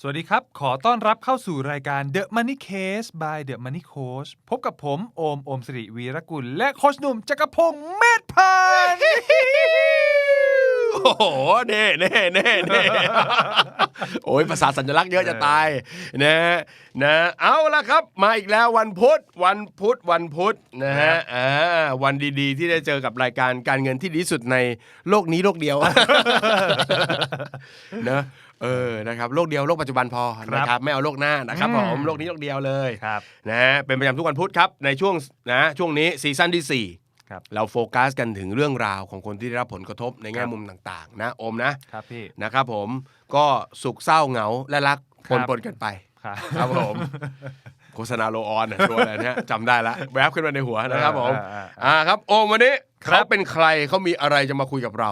สวัสดีครับ ขอต้อนรับเข้าสู่รายการ The Money Case by The Money Coach พบกับผมโอม โอมสิริวีรกุล และโคชหนุ่มจักรพงศ์เมธพันธ์ โอ้โหเน่เน่เน่เน่โอ้ยภาษาสัญลักษณ์เยอะจะตายนะนะเอาละครับ มาอีกแล้ววันพุธวันพุธวันพุธนะฮะอ่าวันดีๆ ที่ได้เจอกับรายการการเงินที่ดีที่สุดในโลกนี้โลกเดียวนะ เออนะครับโลกเดียวโลกปัจจุบันพอนะครับไม่เอาโลกหน้านะครับผมโลกนี้โลกเดียวเลยครับนะฮะเป็นประจำทุกวันพุธครับในช่วงนะช่วงนี้ซีซั่นที่4ครับเราโฟกัสกันถึงเรื่องราวของคนที่ได้รับผลกระทบในแง่ครับมุมต่างๆ นะโอมนะครับพี่นะครับผมก็สุขเศร้าเหงาและรักครัปบนๆกันไปครับครับผมโฆษณาโลออนอะตัวอะไรเนี่ยจำได้ละแวบขึ้นมาในหัวนะครับผมอ่าอ่าอ่าอ่าครับ โอมวันนี้ครับเขาเป็นใครเขามีอะไรจะมาคุยกับเรา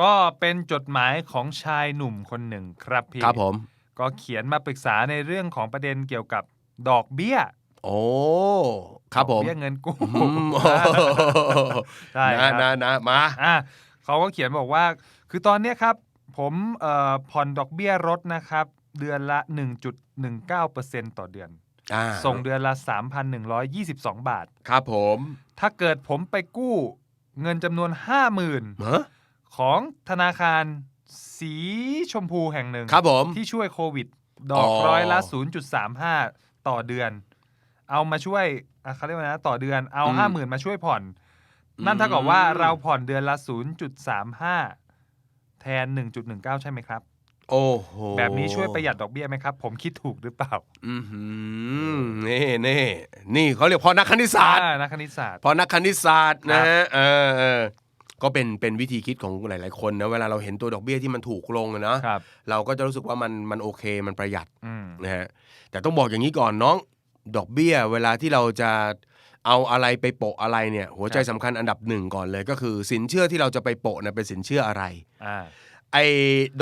ก็เป็นจดหมายของชายหนุ่มคนหนึ่งครับพี่ครับผม ก็เขียนมาปรึกษาในเรื่องของประเด็นเกี่ยวกับดอกเบี้ย โอ้ครับผมดอกเบี้ยเงินกู้อืมโอ้ใช่คนะรับนะนะมาอะเขาก็เขียนบอกว่า คือตอนเนี้ยครับ ผมเอ่อผ่อนดอกเบี้ยรถนะครับ เดือนละ 1.19%ต่อเดือน อ่าส่งเดือนละ 3,122 บาท ครับผมถ้าเกิดผมไปกู้เงินจำนวน 50,000 ฮะ ของธนาคารสีชมพูแห่งหนึ่งครับผม ที่ช่วยโควิด ดอกอ๋อ ร้อยละ 0.35 ต่อเดือน เอามาช่วยอะเขาเรียกว่านะต่อเดือนเอาอืม50,000มาช่วยผ่อน นั่นเท่ากับว่าเราผ่อนเดือนละ 0.35 แทน 1.19 ใช่ไหมครับ โอ้โหแบบนี้ช่วยประหยัดดอกเบี้ยไหมครับ ผมคิดถูกหรือเปล่าอือหือนี่นี่นี่เขาเรียกพอนักคณิตศาสตร์อ่นักคณิตศาสตร์ พอนักคณิตศาสตร์ครันะบฮะเออเออ ก็เป็นเป็นวิธีคิดของหลาย ๆ คนนะเวลาเราเห็นตัวดอกเบี้ยที่มันถูกลงอะเนาะครับ เราก็จะรู้สึกว่ามันมันโอเคมันประหยัดอืม นะฮะแต่ต้องบอกอย่างนี้ก่อนน้องดอกเบี้ย เวลาที่เราจะเอาอะไรไปโปะอะไรเนี่ย หัวใจสำคัญอันดับหนึ่งก่อนเลย ก็คือสินเชื่อที่เราจะไปโปะเนี่ยเป็นสินเชื่ออะไร อ่า ไอ้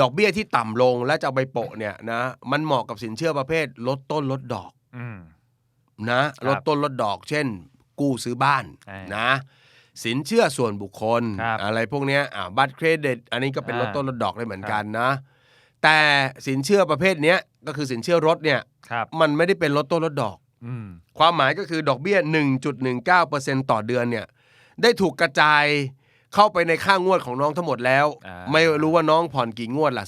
ดอกเบี้ยที่ต่ำลงและจะเอาไปโปะเนี่ยนะมันเหมาะกับสินเชื่อประเภทลดต้นลดดอก อืม นะครับลดต้นลดดอกเช่น กู้ซื้อบ้านอ่านนะ สินเชื่อส่วนบุคคล ครับอะไรพวกเนี้ยอ่าบัตรเครดิต อันนี้ก็เป็นอ่าลดต้นลดดอกได้เหมือนกันนะ แต่สินเชื่อประเภทเนี้ยก็คือสินเชื่อรถเนี่ยครับมันไม่ได้เป็นลดต้นลดดอก อืมความหมายก็คือดอกเบี้ย 1.19%ต่อเดือนเนี่ยได้ถูกกระจายเข้าไปในค่างวดของน้องทั้งหมดแล้ว อ่าไม่รู้ว่าน้องผ่อนกี่งวดล่ะ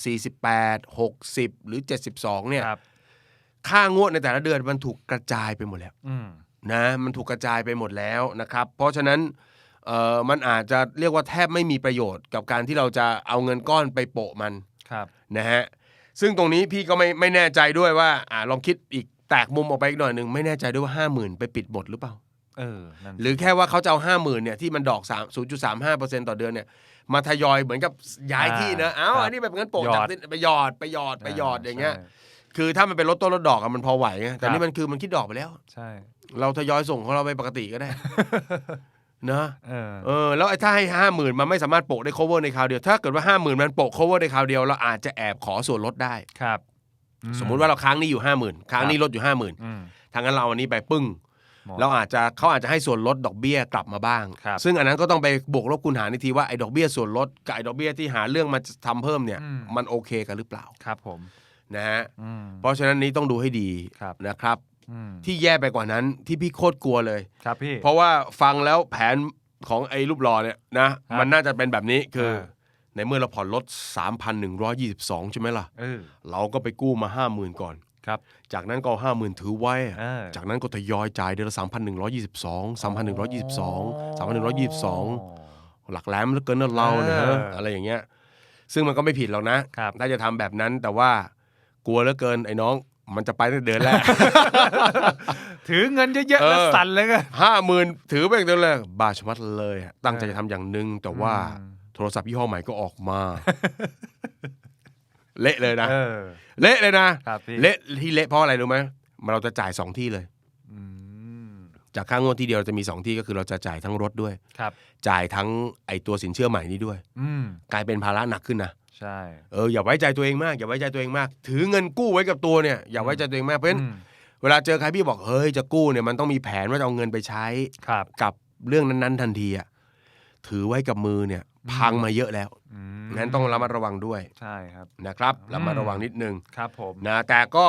48 60 หรือ 72เนี่ยครับค่างวดในแต่ละเดือนมันถูกกระจายไปหมดแล้วอืมนะมันถูกกระจายไปหมดแล้วนะครับ เพราะฉะนั้น เอ่อมันอาจจะเรียกว่าแทบไม่มีประโยชน์กับการที่เราจะเอาเงินก้อนไปโปะมันครับ นะฮะซึ่งตรงนี้พี่ก็ไม่ไม่แน่ใจด้วยว่าอ่าลองคิดอีกแตกมุมออกไปอีกหน่อยหนึ่งไม่แน่ใจด้วยว่า5 0,000ไปปิดหมดหรือเปล่า เออนั่นหรือแค่ว่าเขาจะเอาห้าหมื่นเนี่ยที่มันดอก3 0.35%ต่อเดือนเนี่ยมาทยอยเหมือนกับย้ายที่นะเอ้าอันนี้แบบเงินโปะจากที่ไปหยอดไปหยอดไปหยอดอย่างเงี้ยใช่คือถ้ามันเป็นลดต้นลดดอกอะมันพอไหวไงแต่ครับนี่มันคือมันคิดดอกไปแล้ว ใช่ เราทยอยส่งของเราไปปกติก็ได้ นะเออเออแล้วไอ้ถ้าให้ห้าหมื่นมันไม่สามารถโปะได้ cover ในคราวเดียว ถ้าเกิดว่าห้าหมื่นมันโปะ cover ในคราวเดียวเราอาจจะแอบขอส่วนลดได้ ครับอื สมมุติว่าเราค้างหนี้อยู่ห้าหมื่นค้างหนี้ลดอยู่ห้าหมื่นอืม ทางนั้นเราเอาอันนี้ไปปึ้ง หมดเราอาจจะเขาอาจจะให้ส่วนลดดอกเบี้ยกลับมาบ้าง ครับ ซึ่งอันนั้นก็ต้องไปบวกลบคูณหารอีกทีว่าไอ้ดอกเบี้ยส่วนลดกับไอ้ดอกเบี้ยที่หาเรื่องมาทำเพิ่มเนี่ย อืมมันโอเคกันหรือเปล่าครับผมนะฮะ อืม เพราะฉะนั้นนี้ต้องดูให้ดีครับ นะครับอืม ที่แย่ไปกว่านั้นที่พี่โคตรกลัวเลย ครับพี่ เพราะว่าฟังแล้วแผนของไอ้รูปหล่อเนี่ยนะครับมันน่าจะเป็นแบบนี้คือเออในเมื่อเราผ่อนลด3,122 ใช่ไหมล่ะเออเราก็ไปกู้มา 50,000 ก่อนครับจากนั้นก็เอา50,000ถือไว้อะเออจากนั้นก็ทยอยจ่ายเดือนละ3,122 3,122 3,122หลักแหลมเหลือเกินนะเราเนเออะออะไรอย่างเงี้ย ซึ่งมันก็ไม่ผิดหรอกนะครับถ้าจะทำแบบนั้นแต่ว่ากลัวเหลือเกินไอ้น้อง มันจะไปตั้งแต่เดือนแรก ถือเงินเยอะๆแล้วเออสั่นเลยกันห้าหมื่นถือไปอย่างเดียวเลยบาชมัดเลยอะตั้งใจจะทำอย่างหนึ่งแต่ว่าอืม โทรศัพท์ยี่ห้อใหม่ก็ออกมา เละเลยนะ เออ เละเลยนะครับพี่ เละที่เละเพราะอะไรรู้ไหมมันเราจะจ่ายสองที่เลย อืมจากค่างวดที่เดียวเราจะมีสองที่ก็คือเราจะจ่ายทั้งรถด้วย ครับ จ่ายทั้งไอตัวสินเชื่อใหม่นี้ด้วย อืมกลายเป็นภาระหนักขึ้นนะ ใช่ เอออย่าไว้ใจตัวเองมาก อย่าไว้ใจตัวเองมาก ถือเงินกู้ไว้กับตัวเนี่ยอย่าไว้ใจตัวเองมากเพราะฉะนั้นอืมเวลาเจอใครพี่บอกเฮ้ยจะกู้เนี่ยมันต้องมีแผนว่าจะเอาเงินไปใช้ครับ กับเรื่องนั้นๆ ทันทีอะถือไว้กับมือเนี่ย พังมาเยอะแล้วอืมงั้นต้องระมัดระวังด้วยใช่ครับนะครับอืมระมัดระวังนิดนึงครับผมนะแต่ก็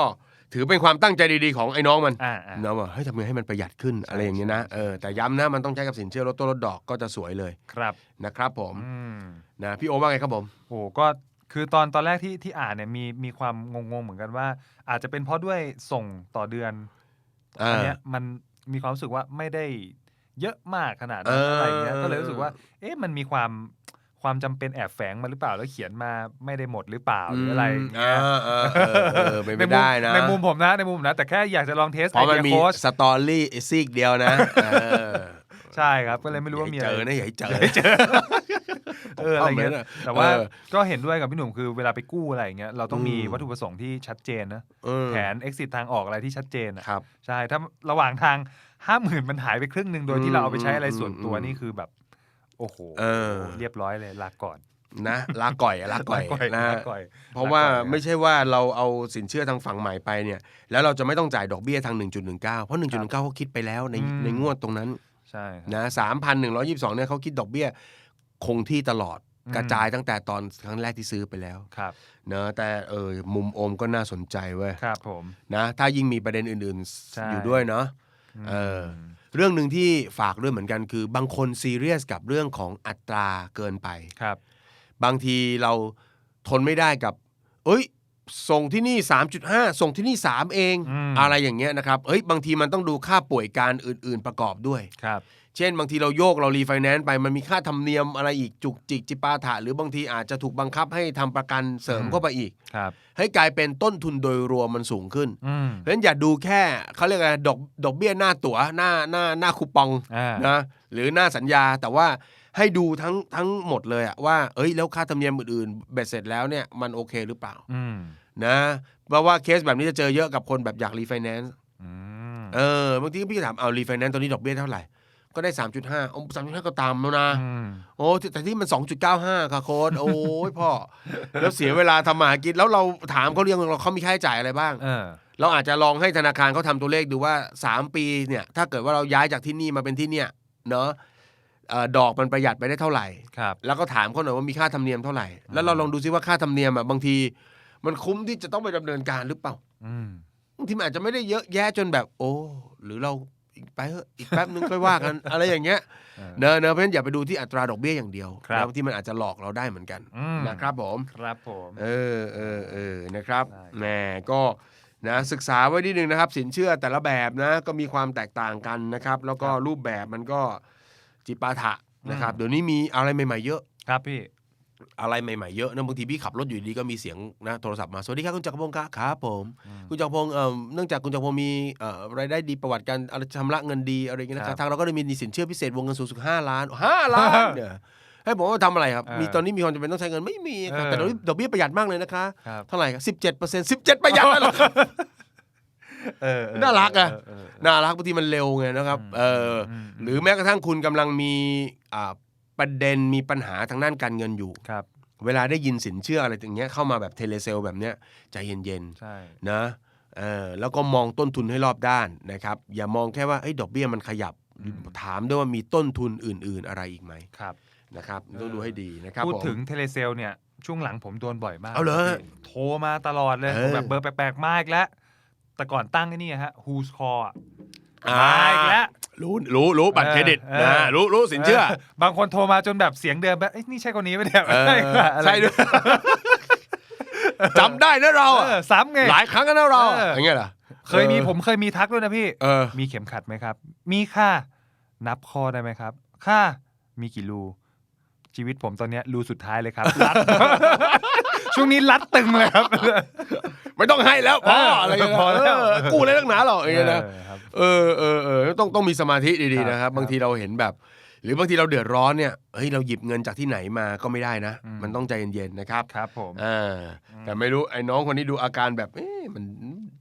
ถือเป็นความตั้งใจดีๆของไอ้น้องมันอ่าอ่านะว่าเฮ้ยทำไงให้มันประหยัดขึ้นใช่อะไรอย่างเงี้ยนะใช่เออแต่ย้ำนะมันต้องใช้กับสินเชื่อลดต้นลดดอกก็จะสวยเลยครับนะครับผมอืมนะพี่โอว่าไงครับผมโอ้ก็คือตอนตอนแรกที่ที่อ่านเนี่ยมีมีความงงๆเหมือนกันว่า อาจจะเป็นเพราะด้วยส่งต่อเดือนอ่าอันเนี้ยมันมีความรู้สึกว่าไม่ได้เยอะมากขนาดนั้นเอออ อะไรอย่างเงี้ยก็เลยรู้สึกว่า เอ๊ะมันมีความ ความจำเป็นแอบแฝงมาหรือเปล่าแล้วเขียนมาไม่ได้หมดหรือเปล่าหรืออะไรอย่างเอเงี้ยอเออเออเออเป็นไปได้นะในมุมผมนะในมุมผมนะ แต่แค่อยากจะลองเทสเพราะมันไอเดียมีโค้ชสตอรี่ซีกเดียวนะเออใช่ครับก็เลยไม่รู้ว่ามีอย่อะเจไรอนะอย่าให้เจอเอออะไรเงี้ยผมว่าแต่ว่าเออก็เห็นด้วยกับพี่หนุ่มคือเวลาไปกู้อะไรอย่างเงี้ยเราต้องมีอืมวัตถุประสงค์ที่ชัดเจนนะเออแผน exit ทางออกอะไรที่ชัดเจนอะครับใช่ถ้าระหว่างทางห้าหมื่นมันหายไปครึ่งหนึ่งโดยที่เราเอาไปใช้อะไรส่วนตัวอืมนี่คือแบบ โอ้โหเออ เรียบร้อยเลยลาก่อน นะลาก่อยอะลาก่อยลาก่อยนะลาก่อยเพราะว่าลาก่อย ไม่ใช่ว่าเราเอาสินเชื่อทางฝั่งใหม่ไปเนี่ย แล้วเราจะไม่ต้องจ่ายดอกเบี้ยทาง 1.19 เพราะ 1.19เขาคิดไปแล้วในอืม ในงวดตรงนั้นใช่ครับ นะ3,122เนี่ยเขาคิดดอกเบี้ยคงที่ตลอดอืม กระจายตั้งแต่ตอนครั้งแรกที่ซื้อไปแล้วครับนะแต่เออมุมโอมก็น่าสนใจเว้ยครับผม นะถ้ายิ่งมีประเด็นอื่นใช่ ๆ อยู่ด้วยเนาะ เออม เรื่องหนึ่งที่ฝากด้วยเหมือนกันคือบางคนซีเรียสกับเรื่องของอัตราเกินไปครับ บางทีเราทนไม่ได้กับ เอ้ย ส่งที่นี่ 3.5 ส่งที่นี่ 3 เองอืมอะไรอย่างเงี้ยนะครับ เอ้ยบางทีมันต้องดูค่าป่วยการอื่น ๆประกอบด้วยครับ เช่น บางทีเราโยกเรารีไฟแนนซ์ไปมันมีค่าธรรมเนียมอะไรอีกจุกจิกจิปาถะหรือบางทีอาจจะถูกบังคับให้ทำประกันเสริมอืมเข้าไปอีกครับให้กลายเป็นต้นทุนโดยรวมมันสูงขึ้นอืมเพราะฉะนั้นอย่าดูแค่เขาเรียกอะไรดอกดอกเบี้ยหน้าตั๋วหน้าหน้าหน้าคูปองอ่านะหรือหน้าสัญญาแต่ว่าให้ดูทั้งทั้งหมดเลยอะว่าเอ้ยแล้วค่าธรรมเนียมอื่นๆเบ็ดเสร็จแล้วเนี่ยมันโอเคหรือเปล่าอืมนะเพราะว่าเคสแบบนี้จะเจอเยอะกับคนแบบอยากรีไฟแนนซ์อืมเออบางทีพี่ก็ถามเอารีไฟแนนซ์ตอนนี้ดอกเบี้ยเท่าไหร่ ก็ได้ 3.5เอา3.5ก็ตามแล้วนะอืมโอ้แต่ที่มัน 2.95 ค่ะโค้ดโอ้ยพ่อ แล้วเสียเวลาทำมาหากิน แล้วเราถามเขาเรียงเราเขามีค่าใช้จ่ายอะไรบ้างเออเราอาจจะลองให้ธนาคารเขาทำตัวเลขดูว่า 3 ปีเนี่ย ถ้าเกิดว่าเราย้ายจากที่นี่มาเป็นที่เนี่ยเนาะเอ่อดอกมันประหยัดไปได้เท่าไหร่ครับแล้วก็ถามเขาหน่อยว่ามีค่าธรรมเนียมเท่าไหร่ แล้วเราลองดูซิว่าค่าธรรมเนียมอะบางที มันคุ้มที่จะต้องไปดำเนินการหรือเปล่าอืมบางทีมันอาจจะไม่ได้เยอะแยะจนแบบ โอ้ หรือเรา อีกไปเถอะอีกแป๊บนึงค่อยว่ากัน อะไรอย่างเงี้ยเออเนอะเนอะเพราะฉะนั้นอย่าไปดูที่อัตราดอกเบี้ยอย่างเดียวครับแล้วบางทีมันอาจจะหลอกเราได้เหมือนกันอืม นะครับผม ครับผม เออเออเออนะครับได้ แหมก็นะศึกษาไว้นิดนึงนะครับ สินเชื่อแต่ละแบบนะก็มีความแตกต่างกันนะครับ แล้วก็รูปแบบมันก็จิปาถะนะครับ เดี๋ยวนี้มีอะไรใหม่ๆเยอะ ครับพี่ อะไรใหม่ๆเยอะนะบางทีพี่ขับรถอยู่ดีก็มีเสียงนะโทรศัพท์มาสวัสดีครับคุณจักรพงศ์ครับครับผมอืมคุณจักรพงศ์เอ่อเนื่องจากคุณจักรพงศ์มีเอ่อรายได้ดีประวัติการอะไรชำระเงินดีอะไรอย่างเงี้ยนะคครัรับบทางเราก็ได้มีสินเชื่อพิเศษวงเงินสูงสุดห้าล้านห้าล้านเนี่ยให้ผมว่าทำอะไรครับเออมีตอนนี้มีความจำเป็นต้องใช้เงินไม่มีครับเออแต่ดอกเบี้ยดอกเบี้ยประหยัดมากเลยนะคะครับเท่าไหร่ครับสิบเจ็ดเปอร์เซ็นต์สิบเจ็ดประหยัดแล้วเหรอครับเออเออน่ารักอะเเเออน่ารักบางทีมันเร็วไงนะครับอืมเอออมหรือแม้กระทั่งคุณกำลังมีอ่า ประเด็นมีปัญหาทางด้านการเงินอยู่ ครับ เวลาได้ยินสินเชื่ออะไรอย่างเงี้ยเข้ามาแบบเทเลเซลแบบเนี้ยใจเย็นใช่ ๆนะเออแล้วก็มองต้นทุนให้รอบด้านนะครับ อย่ามองแค่ว่าเอ้ยดอกเบี้ยมันขยับ อืม ถามด้วยว่ามีต้นทุนอื่น ๆอะไรอีกไหมครับ นะครับเออ ต้องดูให้ดีนะครับพูดผม ถึงเทเลเซลเนี่ยช่วงหลังผมโดนบ่อยมากเอาเหรอพี่โทรมาตลอดเลยเออ แบบเบอร์แปลกๆมากแล้ว แต่ก่อนตั้งไอ้นี่ฮะ Who's Call อะ อ่ามาอีกแล้ว รู้รู้รู้บัตรเครดิตเออนะรู้รู้สินเชื่อ บางคนโทรมาจนแบบเสียงเดิมแบบเอ้ยนี่ใช่คนนี้ไหมเนี่ยเอออะไรใช่ด้วยจำได้นะเราเออะอซ้ำไง หลายครั้งกันนะเราอะเอออ อย่างเงี้ยเหรอเคยมีผมเคยมีทักด้วยนะพี่ เออ มีเข็มขัดไหมครับ มีค่ะ นับข้อได้ไหมครับ ค่ะ มีกี่รู ชีวิตผมตอนเนี้ยรูสุดท้ายเลยครับ รัด ช่วงนี้รัดตึงเลยครับ ไม่ต้องให้แล้วพอเอออะไรอย่างเงี้ยพอแล้วเออกู้เลยนักหนาหรอกอย่างเงี้ยนะเออครับ เออเออเออต้องต้องมีสมาธิดีๆครับนะครับครับ บางทีเราเห็นแบบ หรือบางทีเราเดือดร้อนเนี่ยเฮ้ยเราหยิบเงินจากที่ไหนมาก็ไม่ได้นะอืมมันต้องใจเย็นๆนะครับครับผมอ่าแต่ไม่รู้ไอ้น้องคนนี้ดูอาการแบบเอ๊ะมัน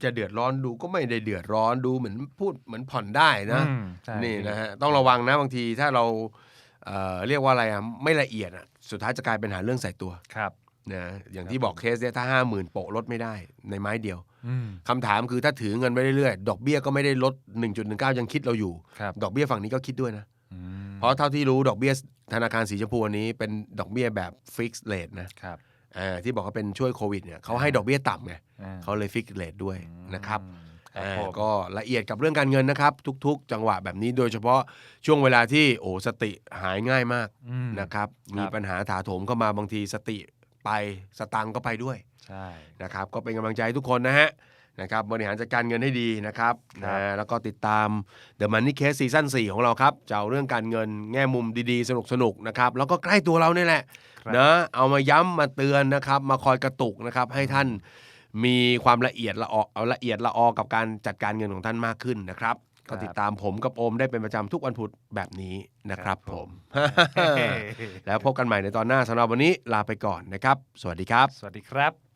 จะเดือดร้อนดูก็ไม่ได้เดือดร้อนดูเหมือนพูดเหมือนผ่อนได้นะอืมใช่นี่นะฮะต้องระวังนะบางทีถ้าเราเอ่อเรียกว่าอะไรอะไม่ละเอียดอะสุดท้ายจะกลายเป็นหาเรื่องใส่ตัวครับนะอย่างที่บอกเคสเนี่ยถ้าห้าหมื่นโปะลดไม่ได้ในไม้เดียวอืม คำถามคือถ้าถือเงินไปเรื่อยๆ ดอกเบี้ยก็ไม่ได้ลด 1.19 ยังคิดเราอยู่ครับดอกเบี้ยฝั่งนี้ก็คิดด้วยนะอืมเพราะเท่าที่รู้ดอกเบี้ยธนาคารสีชมพูอันนี้เป็นดอกเบี้ยแบบฟิกซ์เลทนะครับอ่าที่บอกว่าเป็นช่วยโควิดเนี่ยเขาให้ดอกเบี้ยต่ำไงอ่าเขาเลยฟิกซ์เลทด้วยนะครับครับอ่าผมก็ละเอียดกับเรื่องการเงินนะครับ ทุก ๆ จังหวะแบบนี้โดยเฉพาะช่วงเวลาที่โอ้สติหายง่ายมากอืมนะครับครับ มีปัญหาถาโถมเข้ามาบางทีสติไปสตังค์ก็ไปด้วย ใช่นะครับก็เป็นกำลังใจให้ทุกคนนะฮะนะครับบริหารจัดการเงินให้ดีนะครับครับนะแล้วก็ติดตาม The Money Case ซีซั่น4ของเราครับจะเอาเรื่องการเงินแง่มุมดีๆ สนุกๆนะครับแล้วก็ใกล้ตัวเรานี่แหละครับนะเอามาย้ำมาเตือนนะครับมาคอยกระตุกนะครับให้ท่านมีความละเอียดละออเอาละเอียดละออกับการจัดการเงินของท่านมากขึ้นนะครับ ก็ติดตามผมกับโอมได้เป็นประจำทุกวันพุธแบบนี้นะครับผม แล้วพบกันใหม่ในตอนหน้าสำหรับวันนี้ลาไปก่อนนะครับ สวัสดีครับ สวัสดีครับ